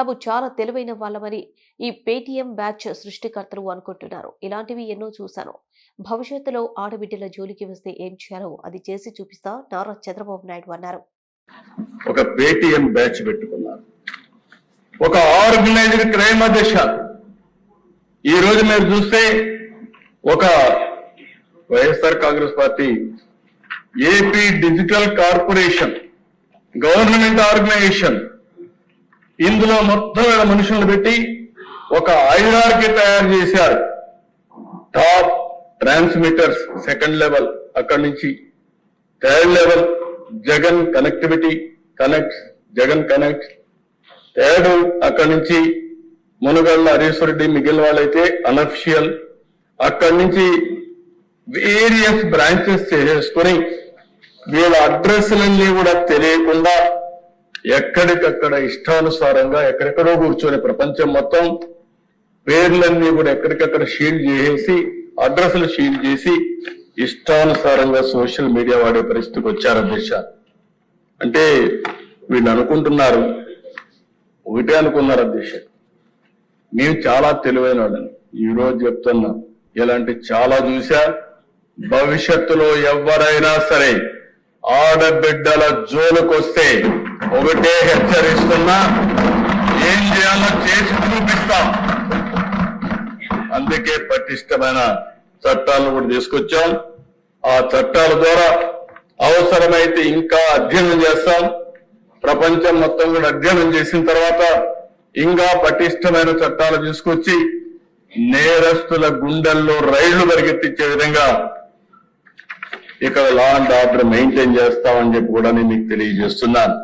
తాము చాలా తెలివైన వాళ్ళమని ఈ పేటీఎం బ్యాచ్ సృష్టికర్తలు అనుకుంటున్నారు. ఇలాంటివి ఎన్నో చూశాను. భవిష్యత్తులో ఆడబిడ్డల జోలికి వస్తే ఏం చేయాలో అది చేసి చూపిస్తా నారా చంద్రబాబు నాయుడు అన్నారు. ఒక పేటీఎం బ్యాచ్ పెట్టుకున్నారు. ఒక ఆర్గనైజ్డ్ క్రైమ్ దిశ ఈ రోజు మీరు చూస్తే ఒక YSR Congress party AP digital corporation government organisation ఇందులో మొత్తం మనుషులను పెట్టి ఒక ఐదార్కి తయారు చేశారు. టాప్ ట్రాన్స్మిటర్స్ సెకండ్ లెవెల్ అక్కడి నుంచి third level Jagan connectivity connect Jagan connect third అక్కడి నుంచి మునగళ్ళ హరీశ్వరెడ్డి మిగిలిన వాళ్ళైతే అనఫిషియల్ అక్కడి నుంచి వేరియస్ బ్రాంచెస్ చేసేసుకుని వీళ్ళ అడ్రస్లన్నీ కూడా తెలియకుండా ఎక్కడికక్కడ ఇష్టానుసారంగా ఎక్కడెక్కడో కూర్చొని ప్రపంచం మొత్తం పేర్లన్నీ కూడా ఎక్కడికక్కడ షీల్డ్ చేసేసి అడ్రస్లు షీల్డ్ చేసి ఇష్టానుసారంగా సోషల్ మీడియా వాడే పరిస్థితికి వచ్చారు అధ్యక్ష. అంటే వీళ్ళు అనుకుంటున్నారు. ఒకటే అనుకున్నారు అధ్యక్ష. మేము చాలా తెలివైన వాళ్ళని. ఈరోజు చెప్తున్నా ఇలాంటి చాలా చూసా. భవిష్యత్తులో ఎవరైనా సరే ఆడబిడ్డల జోలుకొస్తే ఒకటే హెచ్చరిస్తున్నా ఏం చేయాలో చేసి చూపిస్తాం. అందుకే పటిష్టమైన చట్టాలను కూడా తీసుకొచ్చాం. ఆ చట్టాల ద్వారా అవసరమైతే ఇంకా అధ్యయనం చేస్తాం. ప్రపంచం మొత్తం కూడా అధ్యయనం చేసిన తర్వాత ఇంకా పటిష్టమైన చట్టాలు తీసుకొచ్చి నేరస్తుల గుండెల్లో రైళ్ళు పరిగెత్తించే విధంగా ఇక్కడ లా అండ్ ఆర్డర్ మెయింటైన్ చేస్తామని చెప్పి కూడా నేను మీకు తెలియజేస్తున్నాను.